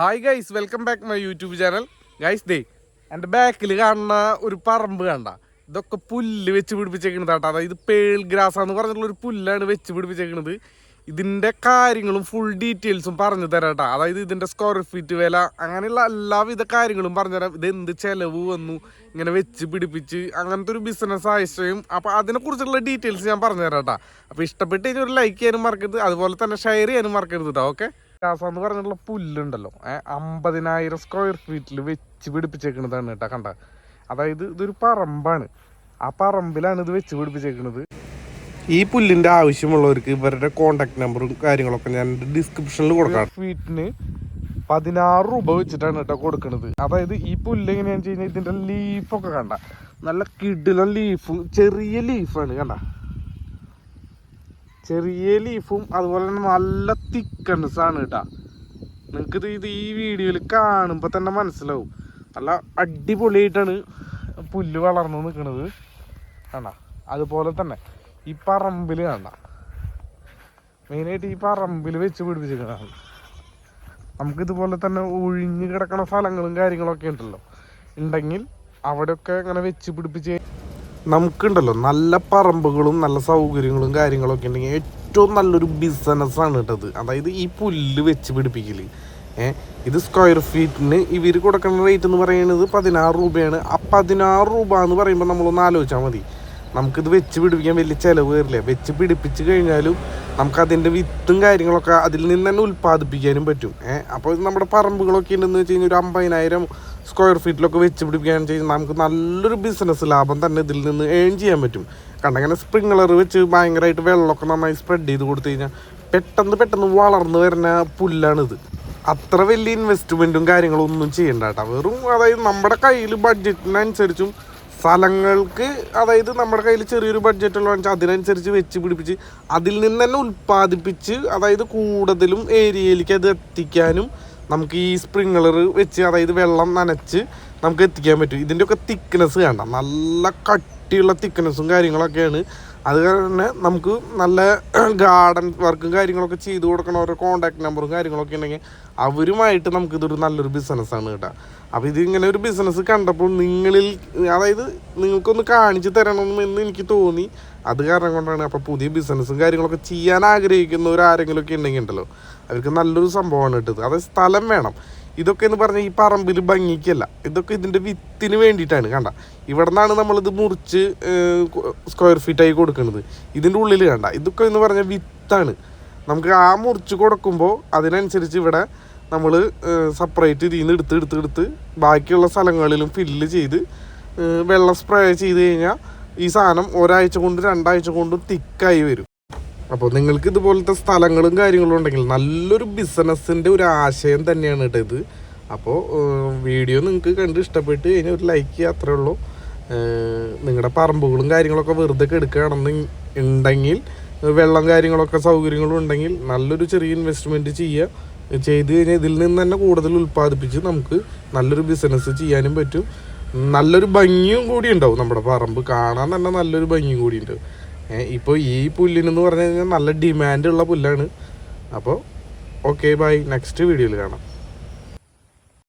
Hi guys welcome back my YouTube channel guys ദേ എന്റെ ബാക്കിൽ കാണുന്ന ഒരു പറമ്പ് കണ്ട. ഇതൊക്കെ പുല്ല് വെച്ച് പിടിപ്പിച്ചേക്കണത് കേട്ടോ. അതായത് പേൾ ഗ്രാസ് എന്ന് പറഞ്ഞിട്ടുള്ള ഒരു പുല്ലാണ് വെച്ച് പിടിപ്പിച്ചേക്കണത്. ഇതിന്റെ കാര്യങ്ങളും ഫുൾ ഡീറ്റെയിൽസും പറഞ്ഞു തരാം കേട്ടോ. അതായത് ഇതിന്റെ സ്ക്വയർ ഫീറ്റ് വില അങ്ങനെയുള്ള എല്ലാവിധ കാര്യങ്ങളും പറഞ്ഞുതരാം ഇത് എന്ത് ചിലവ് വന്നു? ഇങ്ങനെ വെച്ച് പിടിപ്പിച്ച് അങ്ങനത്തെ ഒരു ബിസിനസ് ആവശ്യം അപ്പോൾ അതിനെക്കുറിച്ചുള്ള ഡീറ്റെയിൽസ് ഞാൻ പറഞ്ഞു തരാം കേട്ടോ. അപ്പോൾ ഇഷ്ടപ്പെട്ട് കഴിഞ്ഞാൽ ഒരു ലൈക്ക് ചെയ്യാനും മറക്കരുത്. അതുപോലെ തന്നെ ഷെയർ ചെയ്യാനും മറക്കരുത് കേട്ടോ. ഓക്കെ രാസ എന്ന് പറഞ്ഞിട്ടുള്ള പുല്ലുണ്ടല്ലോ. ഏഹ് അമ്പതിനായിരം സ്ക്വയർ ഫീറ്റിൽ വെച്ച് പിടിപ്പിച്ചേക്കണതാണ് കേട്ടോ കണ്ട. അതായത് ഇതൊരു പറമ്പാണ്. ആ പറമ്പിലാണ് ഇത് വെച്ച് പിടിപ്പിച്ചേക്കുന്നത് ഈ പുല്ലിന്റെ ആവശ്യമുള്ളവർക്ക് ഇവരുടെ കോണ്ടാക്ട് നമ്പറും കാര്യങ്ങളൊക്കെ ഞാൻ ഡിസ്ക്രിപ്ഷനിൽ കൊടുക്കാം. ഫീറ്റിന് പതിനാറ് രൂപ വെച്ചിട്ടാണ് കേട്ടോ കൊടുക്കുന്നത് അതായത് ഈ പുല്ല് എങ്ങനെയാണെന്ന് വെച്ച് കഴിഞ്ഞാൽ ഇതിന്റെ ലീഫൊക്കെ കണ്ട. നല്ല കിടിലം ലീഫ് ചെറിയ ലീഫാണ് കണ്ട. ചെറിയ ലീഫും അതുപോലെ തന്നെ നല്ല തിക്കൻസ് ആണ് കേട്ടാ. നിങ്ങൾക്ക് ഇത് ഇത് ഈ വീഡിയോയിൽ കാണുമ്പോൾ തന്നെ മനസ്സിലാവും. നല്ല അടിപൊളിയായിട്ടാണ് പുല്ല് വളർന്നു നിൽക്കുന്നത് കണ്ട? അതുപോലെ തന്നെ ഈ പറമ്പിൽ കണ്ട. മെയിനായിട്ട് ഈ പറമ്പിൽ വെച്ച് പിടിപ്പിച്ചിരിക്കുന്നതാണ് നമുക്കിതുപോലെ തന്നെ ഒഴിഞ്ഞു കിടക്കുന്ന സ്ഥലങ്ങളും കാര്യങ്ങളൊക്കെ ഉണ്ടല്ലോ. ഉണ്ടെങ്കിൽ അവിടെയൊക്കെ ഇങ്ങനെ വെച്ച് പിടിപ്പിച്ച് നമുക്കുണ്ടല്ലോ നല്ല പറമ്പുകളും നല്ല സൗകര്യങ്ങളും കാര്യങ്ങളൊക്കെ ഉണ്ടെങ്കിൽ ഏറ്റവും നല്ലൊരു ബിസിനസ്സാണ് കേട്ടത് അതായത് ഈ പുല്ല് വെച്ച് പിടിപ്പിക്കൽ ഏഹ് ഇത് സ്ക്വയർ ഫീറ്റിന് ഇവർ കൊടുക്കുന്ന റേറ്റ് എന്ന് പറയുന്നത് പതിനാറ് രൂപയാണ്. ആ പതിനാറ് രൂപ എന്ന് പറയുമ്പോൾ നമ്മളൊന്ന് ആലോചിച്ചാൽ മതി. നമുക്കിത് വെച്ച് പിടിപ്പിക്കാൻ വലിയ ചിലവ് വരില്ല. വെച്ച് പിടിപ്പിച്ച് കഴിഞ്ഞാലും നമുക്ക് അതിന്റെ വിത്തും കാര്യങ്ങളൊക്കെ അതിൽ നിന്ന് തന്നെ ഉൽപ്പാദിപ്പിക്കാനും പറ്റും. ഏഹ് അപ്പോൾ നമ്മുടെ പറമ്പുകളൊക്കെ ഉണ്ടെന്ന് വെച്ച് കഴിഞ്ഞാൽ ഒരു അമ്പതിനായിരം സ്ക്വയർ ഫീറ്റിലൊക്കെ വെച്ച് പിടിപ്പിക്കാൻ കഴിഞ്ഞാൽ നമുക്ക് നല്ലൊരു ബിസിനസ് ലാഭം തന്നെ ഇതിൽ നിന്ന് ഏൺ ചെയ്യാൻ പറ്റും. കാരണം അങ്ങനെ സ്പ്രിങ്ക്ലർ വെച്ച് ഭയങ്കരമായിട്ട് വെള്ളമൊക്കെ നന്നായി സ്പ്രെഡ് ചെയ്ത് കൊടുത്തു കഴിഞ്ഞാൽ പെട്ടെന്ന് പെട്ടെന്ന് വളർന്നു വരുന്ന പുല്ലാണിത്. അത്ര വലിയ ഇൻവെസ്റ്റ്മെന്റും കാര്യങ്ങളൊന്നും ചെയ്യണ്ട കേട്ടോ. വെറും അതായത് നമ്മുടെ കയ്യിൽ ബഡ്ജറ്റിനനുസരിച്ചും സ്ഥലങ്ങൾക്ക് അതായത് നമ്മുടെ കയ്യിൽ ചെറിയൊരു ബഡ്ജറ്റ് ഉള്ള വെച്ചാൽ അതിനനുസരിച്ച് വെച്ച് പിടിപ്പിച്ച് അതിൽ നിന്ന് തന്നെ ഉൽപ്പാദിപ്പിച്ച് അതായത് കൂടുതലും ഏരിയയിലേക്ക് അത് എത്തിക്കാനും നമുക്ക് ഈ സ്പ്രിംഗ്ലർ വെച്ച് അതായത് വെള്ളം നനച്ച് നമുക്ക് എത്തിക്കാൻ പറ്റും. ഇതിന്റെയൊക്കെ തിക്നെസ് വേണ്ട നല്ല കട്ടിയുള്ള തിക്നെസ്സും കാര്യങ്ങളൊക്കെയാണ് അത് തന്നെ നമുക്ക് നല്ല ഗാർഡൻ വർക്കും കാര്യങ്ങളൊക്കെ ചെയ്ത് ഓരോ കോൺടാക്ട് നമ്പറും കാര്യങ്ങളൊക്കെ ഉണ്ടെങ്കിൽ അവരുമായിട്ട് നമുക്കിതൊരു നല്ലൊരു ബിസിനസ്സാണ് കേട്ടോ. അപ്പോൾ ഇതിങ്ങനെ ഒരു ബിസിനസ് കണ്ടപ്പോൾ നിങ്ങളിൽ അതായത് നിങ്ങൾക്കൊന്ന് കാണിച്ചു തരണമെന്ന് എനിക്ക് തോന്നി. അത് കാരണം കൊണ്ടാണ് അപ്പോൾ പുതിയ ബിസിനസ്സും കാര്യങ്ങളൊക്കെ ചെയ്യാൻ ആഗ്രഹിക്കുന്നവർ ആരെങ്കിലുമൊക്കെ ഉണ്ടെങ്കിൽ ഉണ്ടല്ലോ. അവർക്ക് നല്ലൊരു സംഭവമാണ് കിട്ടുന്നത് അതായത് സ്ഥലം വേണം. ഇതൊക്കെ എന്ന് പറഞ്ഞാൽ ഈ പറമ്പിൽ ഭംഗിക്കല്ല. ഇതൊക്കെ ഇതിന്റെ വിത്തിന് വേണ്ടിയിട്ടാണ് കണ്ട. ഇവിടെ നിന്നാണ് നമ്മളിത് മുറിച്ച് സ്ക്വയർ ഫീറ്റായി കൊടുക്കുന്നത് ഇതിന്റെ ഉള്ളിൽ കണ്ട. ഇതൊക്കെ എന്ന് പറഞ്ഞാൽ വിത്താണ്. നമുക്ക് ആ മുറിച്ച് കൊടുക്കുമ്പോൾ അതിനനുസരിച്ച് ഇവിടെ നമ്മൾ സെപ്പറേറ്റ് ഇതിൽ നിന്ന് എടുത്ത് എടുത്ത് എടുത്ത് ബാക്കിയുള്ള സ്ഥലങ്ങളിലും ഫില്ല് ചെയ്ത് വെള്ളം സ്പ്രേ ചെയ്ത് കഴിഞ്ഞാൽ ഈ സാധനം ഒരാഴ്ച കൊണ്ട് രണ്ടാഴ്ച കൊണ്ടും തിക്കായി വരും. അപ്പോൾ നിങ്ങൾക്ക് ഇതുപോലത്തെ സ്ഥലങ്ങളും കാര്യങ്ങളും ഉണ്ടെങ്കിൽ നല്ലൊരു ബിസിനസ്സിന്റെ ഒരു ആശയം തന്നെയാണ് കേട്ടോ ഇത്. അപ്പോൾ വീഡിയോ നിങ്ങൾക്ക് കണ്ട് ഇഷ്ടപ്പെട്ട് കഴിഞ്ഞാൽ ഒരു ലൈക്ക് ചെയ്യുക അത്രേ ഉള്ളൂ. നിങ്ങളുടെ പറമ്പുകളും കാര്യങ്ങളൊക്കെ വെറുതെ എടുക്കുകയാണെന്ന് ഉണ്ടെങ്കിൽ വെള്ളം കാര്യങ്ങളൊക്കെ സൗകര്യങ്ങളും ഉണ്ടെങ്കിൽ നല്ലൊരു ചെറിയ ഇൻവെസ്റ്റ്മെന്റ് ചെയ്യുക ചെയ്ത് കഴിഞ്ഞാൽ ഇതിൽ നിന്ന് തന്നെ കൂടുതൽ ഉൽപ്പാദിപ്പിച്ച് നമുക്ക് നല്ലൊരു ബിസിനസ് ചെയ്യാനും പറ്റും. നല്ലൊരു ഭംഗിയും കൂടി ഉണ്ടാവും നമ്മുടെ പറമ്പ്. കാണാൻ തന്നെ നല്ലൊരു ഭംഗിയും കൂടി ഉണ്ട്. ഇപ്പോൾ ഈ പുല്ലിനെന്ന് പറഞ്ഞു കഴിഞ്ഞാൽ നല്ല ഡിമാൻഡുള്ള പുല്ലാണ്. അപ്പോൾ ഓക്കെ ബൈ നെക്സ്റ്റ് വീഡിയോയിൽ കാണാം.